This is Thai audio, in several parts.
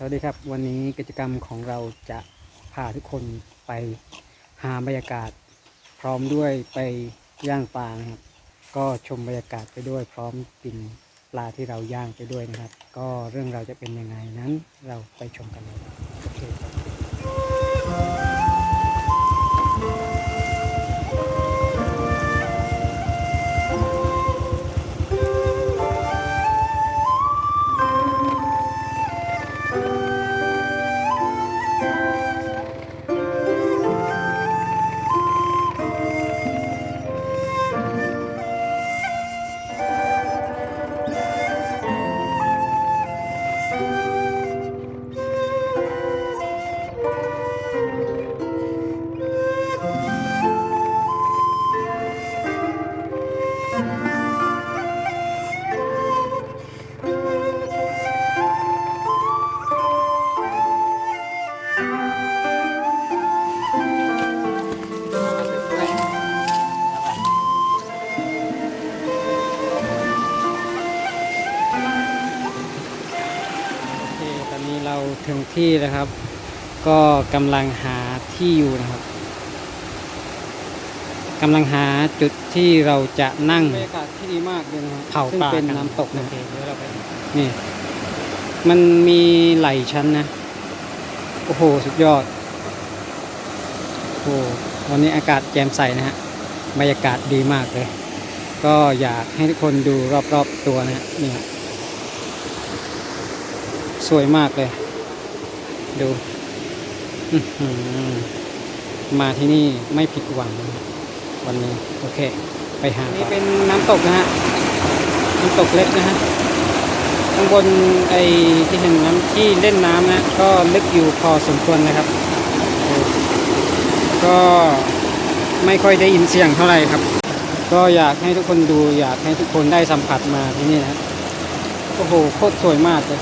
สวัสดีครับ วันนี้กิจกรรมของเราจะพาทุกคนไปหาบรรยากาศ พร้อมด้วยไปย่างปลานะครับ ก็ชมบรรยากาศไปด้วย พร้อมกินปลาที่เราย่างไปด้วยนะครับ ก็เรื่องเราจะเป็นยังไงนั้นเราไปชมกันเลยโอเคครับ ที่แล้วครับ ก็กำลังหาที่อยู่นะครับกำลังหาจุดที่เราจะนั่งบรรยากาศที่ดีมากเลยนะครับเผาซึ่งปลาเป็นกัน้ำตกนะโอเคเดี๋ยวเราไปนี่ มันมีไหลชั้นนะ โอ้โห สุดยอด โอ้โหวันนี้อากาศแจ่มใสนะฮะบรรยากาศดีมากเลย ก็อยากให้ทุกคนดูรอบๆตัวนะฮะนี่ฮะสวยมากเลย ดูอื้อหือมาที่นี่ไม่ผิดหวังนะครับวันนี้ โอเค ไปหานี่เป็นน้ำตกนะฮะ น้ำตกเล็กนะฮะ ข้างบนไอ้ที่เห็นน้ำที่เล่นน้ำนะ ก็ลึกอยู่พอสมควรนะครับโอ้ก็ไม่ค่อยได้ยินเสียงเท่าไหร่ครับ ก็อยากให้ทุกคนดู อยากให้ทุกคนได้สัมผัสมาที่นี่นะ โอ้โห โคตรสวยมากเลย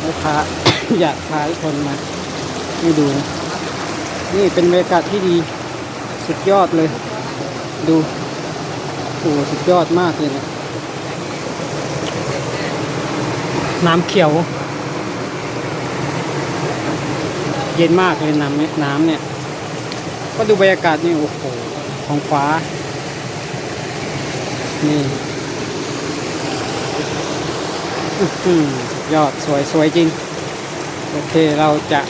แล้วพา อยากพาทุกคนมาให้ดูนะนี่เป็นบรรยากาศที่ดีสุดยอดเลย ดูโอ้โหสุดยอดมากเลยนะน้ำเขียว เย็นมากเลยน้ำเนี่ยน้ำเนี่ย ก็ดูบรรยากาศนี่โอ้โหท้องฟ้า นี่อือยอดสวยสวยจริง โอเคเราจะ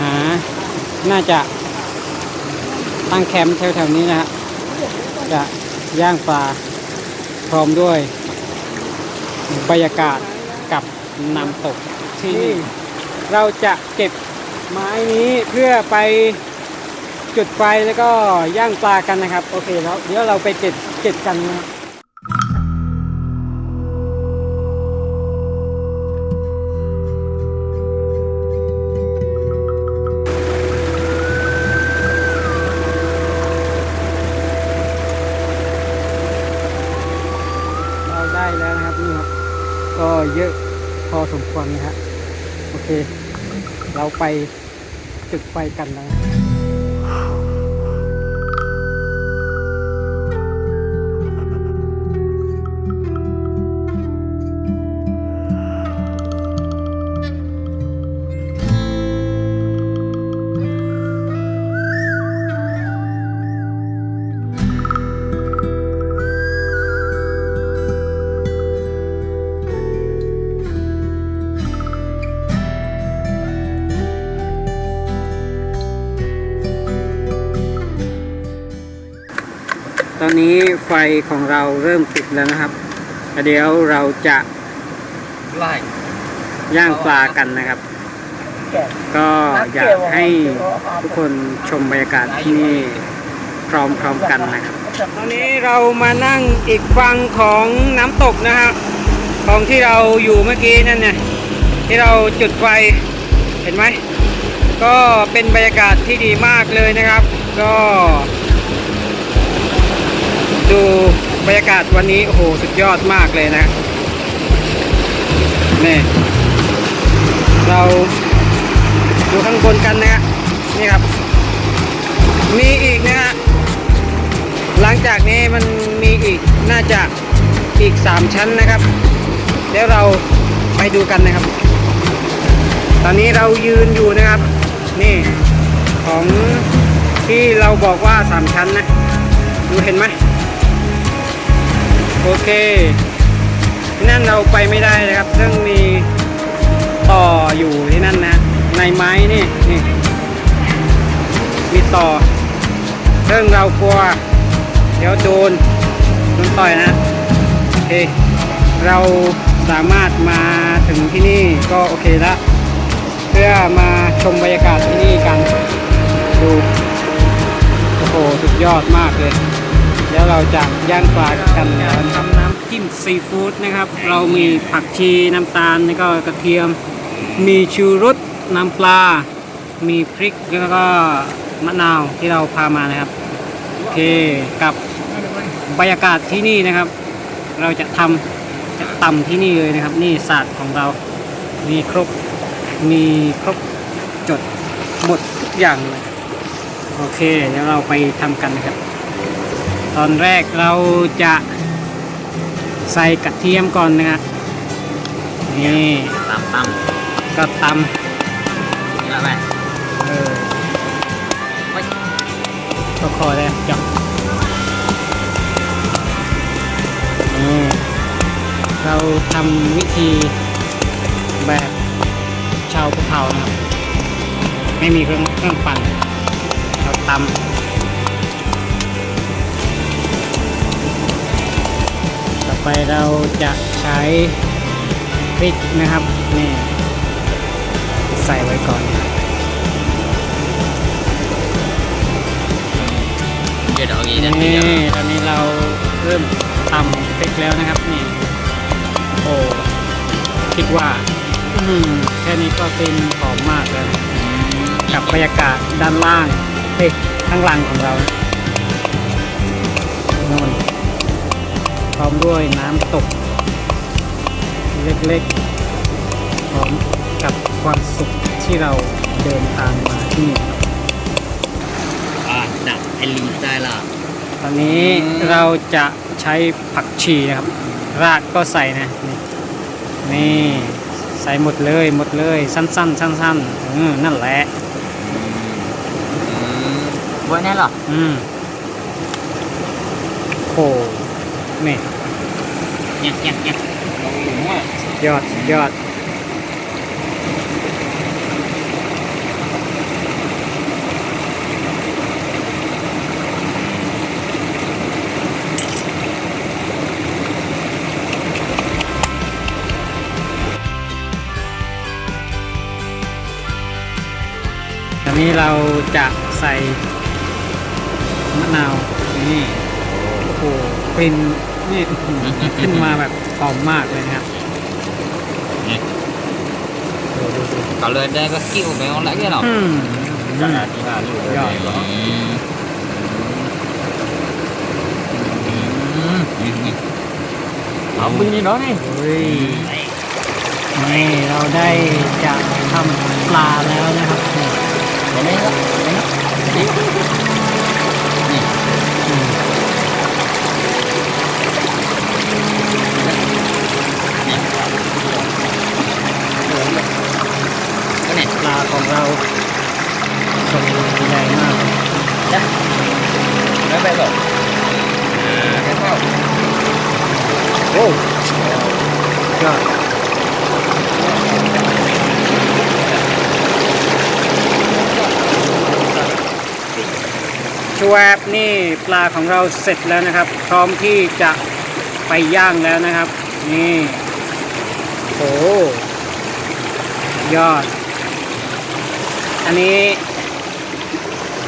หา น่าจะตั้งแคมป์แถวๆนี้นะฮะจะย่างปลาพร้อมด้วยบรรยากาศกับน้ำตกที่นี่เราจะเก็บไม้นี้เพื่อไปจุดไฟแล้วก็ย่างปลากันนะครับ โอเคแล้วเดี๋ยวเราไปเก็บเก็บกันนะครับ เค เราไปจุดไฟกันนะ อนนี้ไฟของเราเริ่มติดแล้วนะครับ เดี๋ยวเราจะไล่ย่างปลากันนะครับ ก็อยากให้ทุกคนชมบรรยากาศที่นี่พร้อมๆกันนะครับ ตอนนี้เรามานั่งอีกฝั่งของน้ำตกนะฮะของที่เราอยู่เมื่อกี้นั่นเนี่ยที่เราจุดไฟเห็นไหมก็เป็นบรรยากาศที่ดีมากเลยนะครับ ก็ ดูบรรยากาศวันนี้ โอ้โห สุดยอดมากเลยนะ นี่ เราดูข้างบนกันนะฮะนี่ครับ มีอีกนะฮะ หลังจากนี้มันมีอีกน่าจะอีกสามชั้นนะครับ เดี๋ยวเราไปดูกันนะครับ ตอนนี้เรายืนอยู่นะครับ นี่ ของที่เราบอกว่าสามชั้นนะ ดูเห็นไหม โอเคที่นั่นเราไปไม่ได้นะครับ ซึ่งมีต่ออยู่ที่นั่นนะ ในไม้นี่นี่ มีต่อ ซึ่งเรากลัว เดี๋ยวโดนโดนต่อยนะโอเค เราสามารถมาถึงที่นี่ก็โอเคละเพื่อมาชมบรรยากาศที่นี่กัน ดู โอ้โห สุดยอดมากเลย แล้วเราจะย่างปลากันแล้วทำน้ำจิ้มซีฟู้ดนะครับ เรามีผักชีน้ำตาลแล้วก็กระเทียม มีชูรสน้ำปลา มีพริกแล้วก็มะนาวที่เราพามานะครับโอเคกับบรรยากาศที่นี่นะครับ เราจะทำจะตำที่นี่เลยนะครับ นี่ศาสตร์ของเรา มีครบมีครบจดหมดทุกอย่างเลยโอเคเดี๋ยวเราไปทำกันนะครับ ตอนแรกเราจะใส่กระเทียมก่อนนะครับนี่ตามตามก็ตนี่ละแม่ำเออก็คอได้จับนี่เราทำวิธีแบบชาวภูเขานะครับ ไม่มีเครื่องเครื่องปั่นเราตำ ไปเราจะใช้พริกนะครับนี่ใส่ไว้ก่อนเดี๋ยวเดี๋ยวอย่างนี้นะนี่เดี๋ยวตอนนี้เราเริ่มตำพริกแล้วนะครับนี่โอ้คิดว่าอื้อหือแค่นี้ก็เป็นหอมมากแล้วกับบรรยากาศด้านล่างเอ้ยข้างหลังของเรานะนู่น พร้อมด้วยน้ำตก เล็กๆ พร้อมกับความสุขที่เราเดินทางมาที่นี่อ่าหนักไอลีได้ละตอนนี้เราจะใช้ผักชีนะครับ รากก็ใส่นะนี่นี่ใส่หมดเลยหมดเลย สั้นๆ สั้นๆอืมนั่นแหละไว้แน่หรออืมโห นี่เนี่ยเนี่ยเนี่ยยอดยอดตอนนี้เราจะใส่มะนาวนี่ กลิ่นนี่อื้อหือขึ้นมาแบบหอมมากเลยนะครับดูดูดู Kalau ada ke skill memang lagi tau. อืม Jangan tinggal dulu. Ya. Apa ni dah ni? เฮ้ยนี่เราได้จะทำปลาแล้วนะครับนี่ Mana ni? Ni. Ni. อืม Ni. Mana? ปลาของเราสดใหญ่มาก Dah. Dah baik kau. Ah, dah kau. โอ้ยอดชวบนี่ปลาของเราเสร็จแล้วนะครับ พร้อมที่จะไปย่างแล้วนะครับ นี่โอ้ยอด อันนี้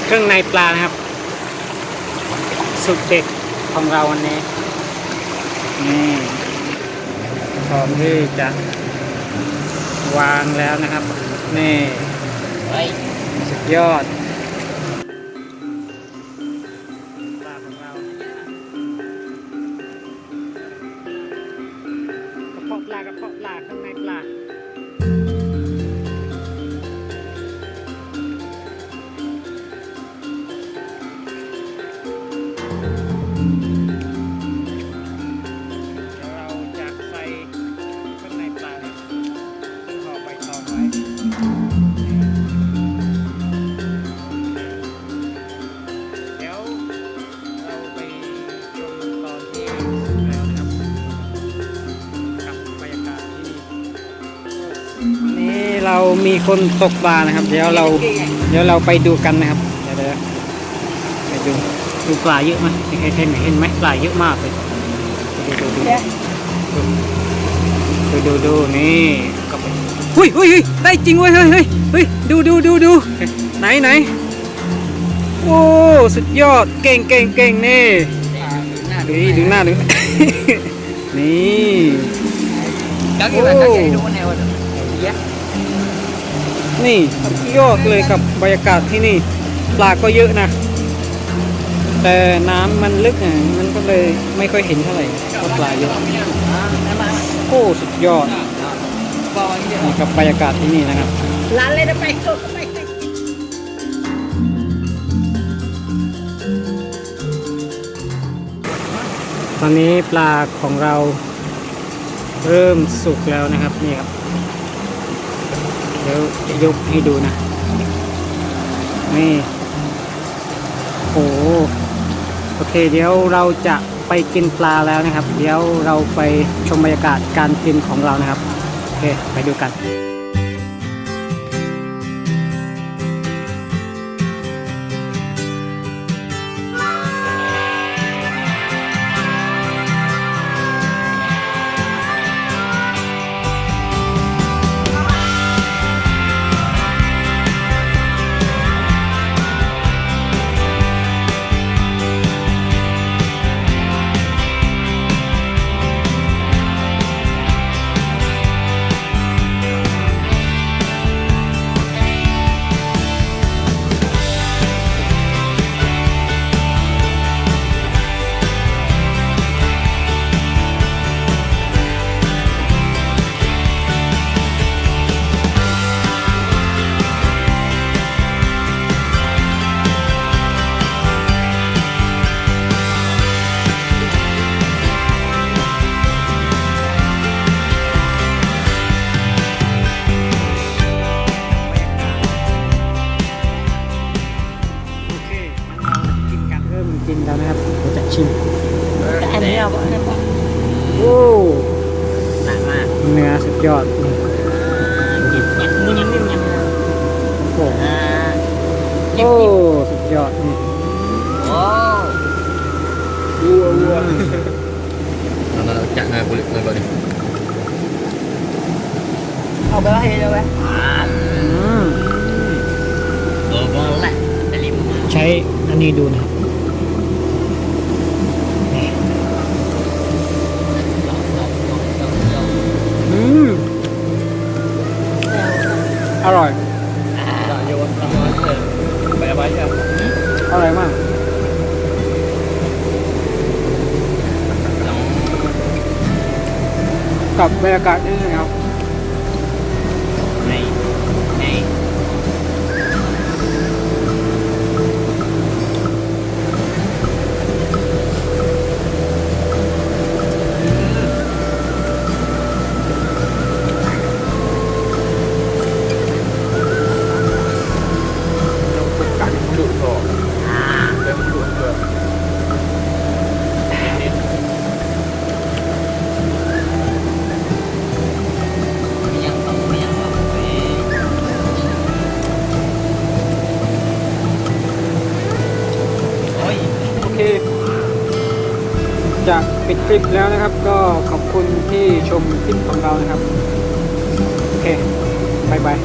เครื่องในปลานะครับ สุดเด็ดของเราวันนี้นี่พร้อมที่จะวางแล้วนะครับ นี่ Baik. สุดยอด คนตกปลานะครับ เดี๋ยวเรา เดี๋ยวเราไปดูกันนะครับเดี๋ยวไปดูดูปลาเยอะไหมเห็นเห็นเห็นไหมปลาเยอะมากเลยดูดูดูดูดูดูนี่กับไปหุ้ยหุ้ยเฮ้ยได้จริงเว้ยเฮ้ยเฮ้ยดูดูดูดูไหนไหนโอ้สุดยอดเก่งเก่งเก่งนี่ดูนี่ดูหน้าดูนี่ Đó cái นี่สุดยอดเลยกับบรรยากาศที่นี่ ปลาก็เยอะนะ แต่น้ำมันลึกอะมันก็เลยไม่ค่อยเห็นเท่าไหร่ปลาเยอะโอ้สุดยอดนี่กับบรรยากาศที่นี่นะครับ Lá lên nó bay không bay ตอนนี้ปลาของเราเริ่มสุกแล้วนะครับนี่ครับ ดี๋ยวจะยกให้ดูนะ นี่ โอ้โหโอเค เดี๋ยวเราจะไปกินปลาแล้วนะครับ เดี๋ยวเราไปชมบรรยากาศการกินของเรานะครับ โอเค ไปดูกัน เนื้อสุดยอดนี่โอ้โหสุดยอดนี่วัววัวเราจัไงานบริษัทก่อนดิเอาไปละเฮเลยไหมเออบอกแหละใช้อันนี้ดูนะครับนี่อืมอร่อย Dạ vô anh không nói gì. Bẻ bấy cho. อร่อยมาก Nóng. กับบร จะปิดคลิปแล้วนะครับ ก็ขอบคุณที่ชมคลิปของเรานะครับ โอเคบายบาย